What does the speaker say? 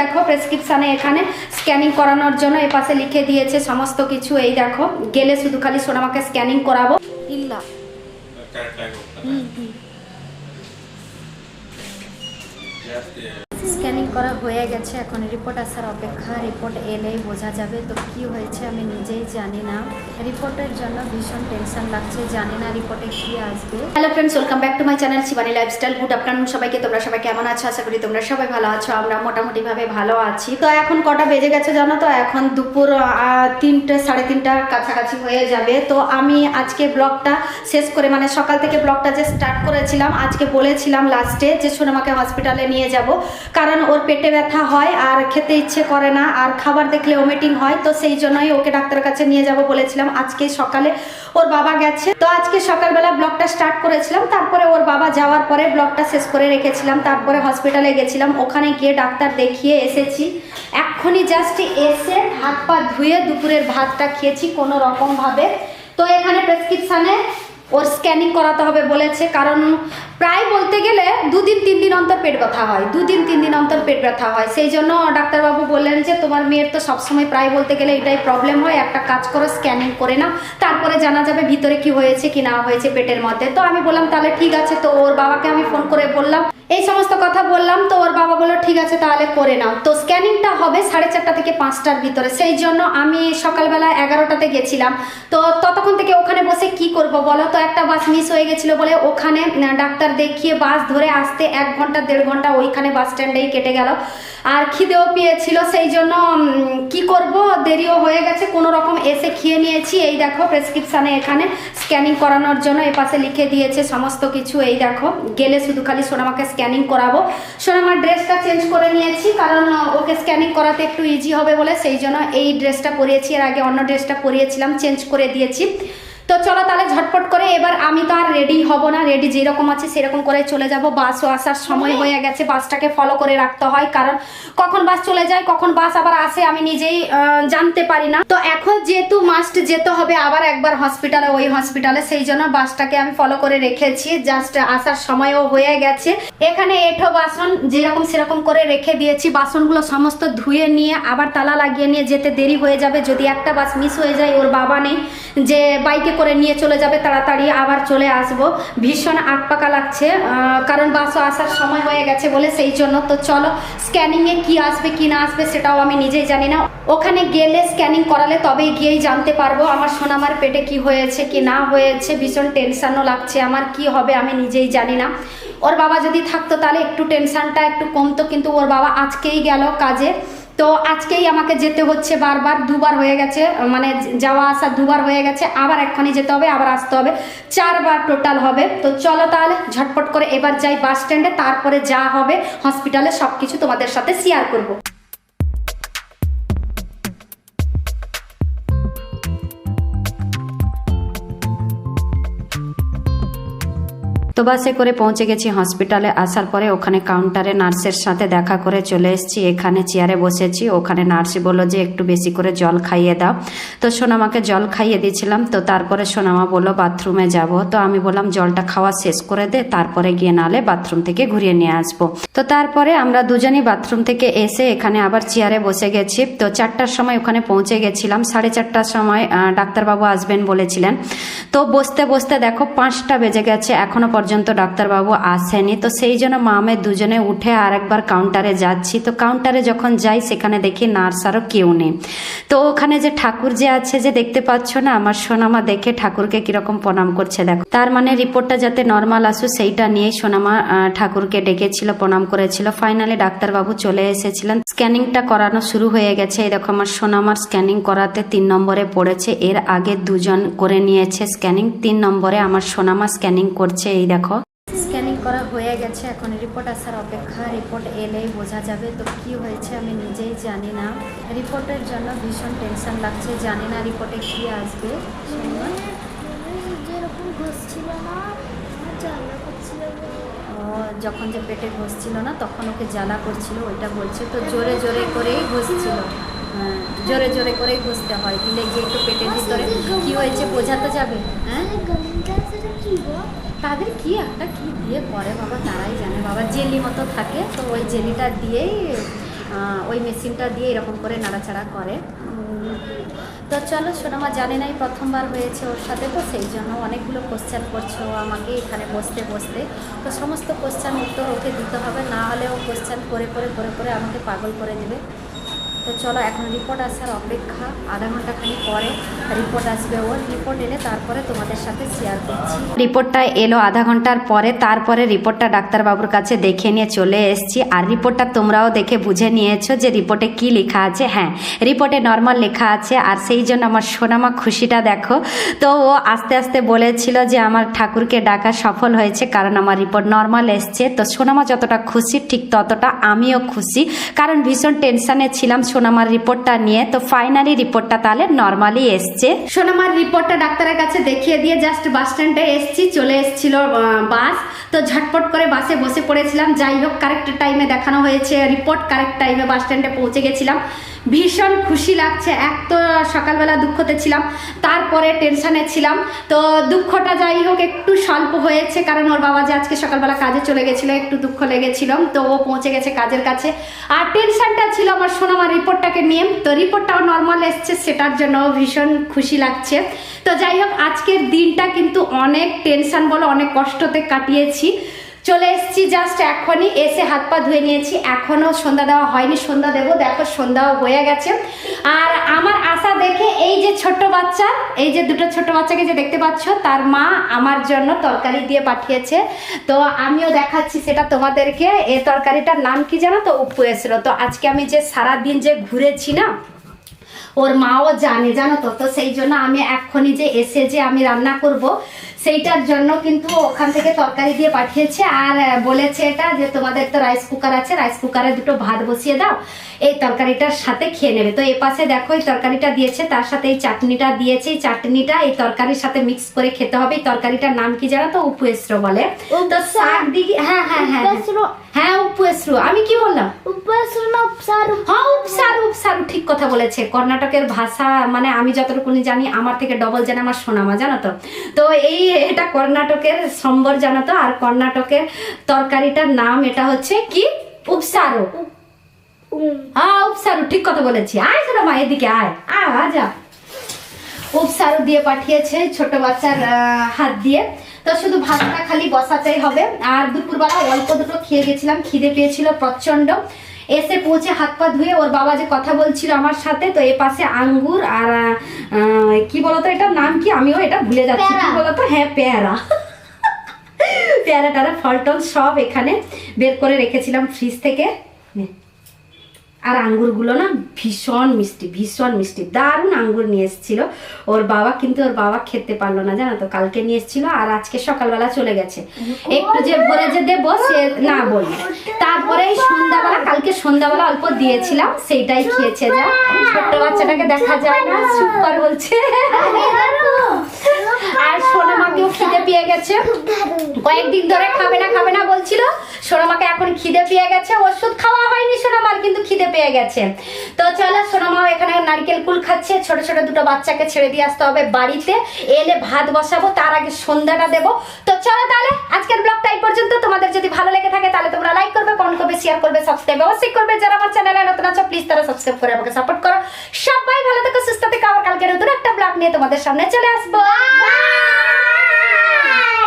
দেখো প্রেসক্রিপশানে এখানে স্ক্যানিং করানোর জন্য এ পাশে লিখে দিয়েছে সমস্ত কিছু। এই দেখো গেলে শুধু খালি সোনামাকে স্ক্যানিং করাবো। করা হয়ে গেছে। এখন রিপোর্ট আসার অপেক্ষা রিপোর্ট এলেই বোঝা যাবে। তো কি হয়েছে আমি নিজেই জানি না। রিপোর্টের জন্য ভীষণ টেনশন লাগছে, জানি না রিপোর্টে কি আসবে। Hello friends welcome back to my channel Shivani lifestyle good afternoon সবাইকে, তোমরা সবাই কেমন আছো? আশা করি তোমরা সবাই ভালো আছো, আমরা মোটামুটি ভাবে ভালো আছি। তো এখন কটা বেজে গেছে জানো তো? এখন দুপুর তিনটে, সাড়ে তিনটার কাছাকাছি হয়ে যাবে। তো আমি আজকে ব্লগটা শেষ করে মানে সকাল থেকে ব্লগটা যে স্টার্ট করেছিলাম, আজকে বলেছিলাম লাস্টে যে সোনামাকে হসপিটালে নিয়ে যাব। কারণ ওর পেটে ব্যথা হয় আর খেতে ইচ্ছে করে না, আর খাবার দেখলে ওমিটিং হয়, তো সেই জন্যই ওকে ডাক্তারের কাছে নিয়ে যাব বলেছিলাম। আজকে সকালে ওর বাবা গেছে, তো আজকে সকালবেলা ব্লগটা স্টার্ট করেছিলাম। তারপরে ওর বাবা যাওয়ার পরে ব্লগটা শেষ করে রেখেছিলাম। তারপরে হসপিটালে গেছিলাম। ওখানে গিয়ে ডাক্তার দেখিয়ে এসেছি। এক্ষুনি জাস্ট এসে হাত পা ধুয়ে দুপুরের ভাতটা খেয়েছি কোনো রকমভাবে। তো এখানে প্রেসক্রিপশানে ওর স্ক্যানিং করাতে হবে বলেছে। কারণ প্রায় বলতে গেলে দুদিন, তিন দিন অন্তর পেট ব্যথা হয়। দুদিন, তিন দিন অন্তর পেট ব্যথা হয়। সেই জন্য ডাক্তারবাবু বললেন যে, তোমার মেয়ের তো সবসময় প্রায় বলতে গেলে এটাই প্রবলেম হয়। একটা কাজ করো স্ক্যানিং করে নাও। তারপরে জানা যাবে ভিতরে কি হয়েছে, কি না হয়েছে পেটের মধ্যে। তো আমি বললাম, তাহলে ঠিক আছে। তো ওর বাবাকে আমি ফোন করে বললাম এই সমস্ত কথা বললাম, তো ওর বাবা বলল, ঠিক আছে, তাহলে করে নাও। তো স্ক্যানিংটা হবে সাড়ে চারটা থেকে পাঁচটার ভিতরে। সেই জন্য আমি সকালবেলা এগারোটাতে গেছিলাম। তো ততক্ষণ থেকে ওখানে বসে কি করব বলো তো? একটা বাস মিস হয়ে গেছিল বলে ওখানে ডাক্তার দেখিয়ে বাস ধরে আসতে এক ঘণ্টা, দেড় ঘণ্টা ওইখানে বাস স্ট্যান্ডেই কেটে গেল। আর খিদেও পেয়েছিল, সেই জন্য কি করব? দেরিও হয়ে গেছে। কোনো রকম এসে খেয়ে নিয়েছি। এই দেখো প্রেসক্রিপশানে এখানে স্ক্যানিং করানোর জন্য এ পাশে লিখে দিয়েছে সমস্ত কিছু। এই দেখো, গেলে শুধু খালি সোনামাকে স্ক্যানিং করাবো। সোনামার ড্রেসটা চেঞ্জ করে নিয়েছি, কারণ ওকে স্ক্যানিং করাতে একটু ইজি হবে বলে, সেই জন্য এই ড্রেসটা পরিয়েছি। এর আগে অন্য ড্রেসটা পরিয়েছিলাম চেঞ্জ করে দিয়েছি। তো চলো তাহলে ঝটপট করে, এবার আমি তো আর রেডি হব না রেডি যেরকম আছে সেরকম করে চলে যাব। বাসও আসার সময় হয়ে গেছে বাসটাকে ফলো করে রাখতে হয়, কারণ কখন বাস চলে যায়, কখন বাস আবার আসে আমি নিজেই জানতে পারি না। তো এখন যেহেতু মাস্ট যেতে হবে, আবার একবার হসপিটালে ওই হসপিটালে সেই জন্য বাসটাকে আমি ফলো করে রেখেছি জাস্ট আসার সময়ও হয়ে গেছে। এখানে এঠো বাসন যেরকম সেরকম করে রেখে দিয়েছি, বাসনগুলো সমস্ত ধুয়ে নিয়ে, আবার তালা লাগিয়ে নিয়ে যেতে দেরি হয়ে যাবে, যদি একটা বাস মিস হয়ে যায়, ওর বাবা নেই, যে বাইকে করে নিয়ে চলে যাবে তাড়াতাড়ি, আবার চলে আসব। ভীষণ আটপাকা লাগছে কারণ বাসও আসার সময় হয়ে গেছে বলে সেই জন্য। তো চলো স্ক্যানিংয়ে কি আসবে, কি না আসবে সেটাও আমি নিজেই জানি না। ওখানে গেলে স্ক্যানিং করালে তবেই গিয়েই জানতে পারব আমার সোনামার পেটে কি হয়েছে, কি না হয়েছে। ভীষণ টেনশনও লাগছে আমার, কি হবে আমি নিজেই জানি না। ওর বাবা যদি থাকতো তাহলে একটু টেনশনটা একটু কমতো, কিন্তু ওর বাবা আজকেই গেল কাজে। তো আজকেই আমাকে যেতে হচ্ছে বারবার, দুবার হয়ে গেছে মানে যাওয়া আসা দুবার হয়ে গেছে, আবার এক্ষুনি যেতে হবে, আবার আসতে হবে, চারবার টোটাল হবে। তো চলো তাহলে ঝটপট করে এবার যাই বাস স্ট্যান্ডে তারপরে যা হবে হসপিটালে সব কিছু তোমাদের সাথে শেয়ার করব। তো বাসে করে পৌঁছে গেছি হসপিটালে। আসার পরে ওখানে কাউন্টারে নার্সের সাথে দেখা করে চলে এসেছি। এখানে চেয়ারে বসেছি। ওখানে নার্স বলল যে, একটু বেশি করে জল খাইয়ে দাও। তো সোনামাকে জল খাইয়ে দিয়েছিলাম। তো তারপরে সোনামা বলল, বাথরুমে যাব। তো আমি বললাম, জলটা খাওয়া শেষ করে দে, তারপরে গিয়ে নালে বাথরুম থেকে ঘুরিয়ে নিয়ে আসব। তো তারপরে আমরা দুজনই বাথরুম থেকে এসে এখানে আবার চেয়ারে বসে গেছি। তো চারটার সময় ওখানে পৌঁছে গেছিলাম। সাড়ে চারটার সময় ডাক্তারবাবু আসবেন বলেছিলেন। তো বসতে বসতে দেখো, পাঁচটা বেজে গেছে। এখনও পর্যন্ত ডাক্তারবাবু আসেনি। তো সেই জন্য মা মামে দুজনে উঠে আর একবার কাউন্টারে যাচ্ছি। তো কাউন্টারে যখন যাই, সেখানে দেখি নার্স আরও কেউ নেই। তো ওখানে যে ঠাকুর যে আছে যে দেখতে পাচ্ছ না, আমার সোনামা দেখে ঠাকুরকে কীরকম প্রণাম করছে, দেখো। তার মানে রিপোর্টটা যাতে নর্মাল আসু, সেইটা নিয়েই সোনামা ঠাকুরকে ডেকেছিল, প্রণাম করেছিল। ফাইনালি ডাক্তারবাবু চলে এসেছিলেন। স্ক্যানিংটা করানো শুরু হয়ে গেছে। এই দেখো আমার সোনামার স্ক্যানিং করাতে তিন নম্বরে পড়েছে। এর আগে দুজন করে নিয়েছে স্ক্যানিং। তিন নম্বরে আমার সোনামা স্ক্যানিং করছে, এই দেখো। স্ক্যানিং করা হয়ে গেছে, এখন রিপোর্ট আসার অপেক্ষা। রিপোর্ট এলেই বোঝা যাবে তো কি হয়েছে, আমি নিজেই জানি না। রিপোর্টের জন্য ভীষণ টেনশন লাগছে, জানি না রিপোর্টে কি আসবে। যখন যে পেটে ঘষছিল না, তখন ওকে জ্বালা করছিল, ওইটা বলছে তো, জোরে জোরে করেই ঘষছিল। জোরে জোরে করেই ঘষতে হয়, দিলে গিয়ে একটু পেটের ভিতরে কি হয়েছে বোঝাতে যাবে হ্যাঁ? তাদের কি একটা কি দিয়ে করে বাবা, তারাই জানে। বাবা জেলি মতো থাকে, তো ওই জেলিটা দিয়েই ওই মেশিনটা দিয়ে এরকম করে নাড়াচাড়া করে। তো চলো, সোনামা জানে নাই প্রথমবার হয়েছে ওর সাথে, তো সেই জন্য অনেকগুলো কোশ্চেন করছে আমাকে এখানে বসতে বসতে। তো সমস্ত কোশ্চেন উত্তর ওকে দিতে হবে, না হলে ও কোশ্চেন করে করে করে করে আমাকে পাগল করে দেবে। তো চলো, এখন রিপোর্ট আসার অপেক্ষা। আধা ঘণ্টা খানি পরে রিপোর্ট আসবে ওর রিপোর্ট এলে তারপরে তোমাদের সাথে শেয়ার করছি। রিপোর্টটা এলো আধা ঘণ্টার পরে, তারপরে রিপোর্টটা ডাক্তারবাবুর কাছে দেখে নিয়ে চলে এসেছি। আর রিপোর্টটা তোমরাও দেখে বুঝে নিয়েছো যে রিপোর্টে কি লেখা আছে। হ্যাঁ রিপোর্টে নর্মাল লেখা আছে। আর সেই জন্য আমার সোনামা খুশিটা দেখো। তো ও আস্তে আস্তে বলেছিল যে আমার ঠাকুরকে ডাকা সফল হয়েছে, কারণ আমার রিপোর্ট নর্মাল এসছে। তো সোনামা যতটা খুশি, ঠিক ততটা আমিও খুশি। কারণ ভীষণ টেনশানে ছিলাম সোনামার রিপোর্টটা নিয়ে, তো ফাইনালি রিপোর্টটা তাহলে নর্মালি এসছে। সোনামার রিপোর্টটা ডাক্তারের কাছে দেখিয়ে দিয়ে জাস্ট বাস স্ট্যান্ডে এসছি, চলে এসেছিল বাস তো ঝটপট করে বাসে বসে পড়েছিলাম। যাই হোক কারেক্ট টাইমে দেখানো হয়েছে রিপোর্ট কারেক্ট টাইমে বাস স্ট্যান্ডে পৌঁছে গেছিলাম। ভীষণ খুশি লাগছে, এক তো সকালবেলা দুঃখতে ছিলাম, তারপরে টেনশানে ছিলাম। তো দুঃখটা যাই হোক, একটু স্বল্প হয়েছে, কারণ ওর বাবা যে আজকে সকালবেলা কাজে চলে গেছিল, একটু দুঃখ লেগেছিল, তো ও পৌঁছে গেছে কাজের কাছে। আর টেনশানটা ছিল আমার সোনামার রিপোর্টটাকে নিয়ে, তো রিপোর্টটাও নর্মাল এসছে, সেটার জন্য ভীষণ খুশি লাগছে। তো যাই হোক, আজকের দিনটা কিন্তু অনেক টেনশন বলো, অনেক কষ্টতে কাটিয়েছি। চলে এসেছি জাস্ট এখনই, এসে হাত পা ধুয়ে নিয়েছি। এখনও সন্ধ্যা দেওয়া হয়নি, সন্ধ্যা দেবো। দেখো, সন্ধ্যাও হয়ে গেছে। আর আমার আশা দেখে এই যে ছোট্ট বাচ্চা, এই যে দুটো ছোট বাচ্চাকে যে দেখতে পাচ্ছ, তার মা আমার জন্য তরকারি দিয়ে পাঠিয়েছে। তো আমিও দেখাচ্ছি সেটা তোমাদেরকে। এই তরকারিটার নাম কি জানো তো? উপু এসেছিল তো আজকে আমি যে সারা দিন যে ঘুরেছি না ওর মাও জানে জানো তো? তো সেই জন্য আমি এক্ষুনি যে এসে যে আমি রান্না করব সেইটার জন্য কিন্তু ওখান থেকে তরকারি দিয়ে পাঠিয়েছে আর বলেছে এটা যে তোমাদের তো রাইস কুকার আছে রাইস কুকারে দুটো ভাত বসিয়ে দাও এই তরকারিটার সাথে খেয়ে নেবে। তো এ পাশে দেখো এই তরকারিটা দিয়েছে তার সাথে এই চাটনিটা দিয়েছে। এই চাটনিটা এই তরকারির সাথে মিক্স করে খেতে হবে। এই তরকারিটার নাম কি জানো তো? উপেস্র বলে। তো শাক দিকে হ্যাঁ হ্যাঁ হ্যাঁ হ্যাঁ। উপেস্র। হ্যাঁ আমি কি বললাম? উপসারু ঠিক কথা বলেছে। কর্ণাটকের ভাষা মানে আমি যতটুকু জানি আমার থেকে ডবল জানে আমার সোনামা জানো তো? তো এই এটা কর্ণাটকের সম্বর জানো তো? আর কর্ণাটকের তরকারিটার নাম এটা হচ্ছে কি? উপসারু। হ্যাঁ উপসারু ঠিক কথা বলেছি। আয় সোনামা এদিকে আয়। আয় আজা উপসারু দিয়ে পাঠিয়েছে ছোট বাচ্চার হাত দিয়ে। তো শুধু ভাতটা খালি বসাতেই হবে। আর দুপুরবেলা অল্প দুটো খেয়ে গেছিলাম খিদে পেয়েছিল প্রচণ্ড এসে পৌঁছে হাত পা ধুয়ে ওর বাবা যে কথা বলছিল আমার সাথে তো এ পাশে আঙ্গুর আর কি বলতো এটার নাম কি? আমিও এটা ভুলে যাচ্ছি। কি। বলতো? হ্যাঁ পেয়ারা। পেয়ারা টারা ফল টল সব এখানে বের করে রেখেছিলাম ফ্রিজ থেকে। আর আঙ্গুরগুলো না ভীষণ মিষ্টি ভীষণ মিষ্টি। দারুণ আঙ্গুর নিয়ে এসেছিল। ওর বাবা কিন্তু ওর বাবা খেতে পারল না জানো তো? কালকে নিয়ে এসেছিল আর আজকে সকালবেলা চলে গেছে। একটু যে ভরে যে দেবো সে না বলি তারপরে সন্ধ্যাবেলা কালকে সন্ধ্যাবেলা অল্প দিয়েছিলাম সেইটাই খেয়েছে যা। ছোট্ট বাচ্চাটাকে দেখা যায় না সুপার বলছে। আর সোনামাকেও খিদে পেয়ে গেছে। কয়েকদিন ধরে খাবে না সোনামাকে এখন খিদে পেয়ে গেছে, ওষুধ খাওয়া হয়নি সোনামার কিন্তু খিদে পেয়ে গেছে। তো চলো সোনামাও এখানে নারকেল কুল খাচ্ছে, ছোট ছোট দুটো বাচ্চাকে ছেড়ে দিয়ে আসতে হবে বাড়িতে। এলে ভাত বসাবো, তার আগে সন্ধ্যাটা দেবো। তো চলো তাহলে, আজকের ব্লগটা এই পর্যন্ত। তোমাদের যদি ভালো লেগে থাকে, তাহলে তোমরা লাইক করবে কমেন্ট করবে শেয়ার করবে সাবস্ক্রাইব অবশ্যই করবে। যারা আমার চ্যানেলে নতুন আছো প্লিজ তারা সাবস্ক্রাইব করে আমাকে সাপোর্ট করো। সবাই ভালো থেকো, সুস্থ থেকো। আবার কালকে নতুন একটা ব্লগ নিয়ে তোমাদের সামনে চলে আসব।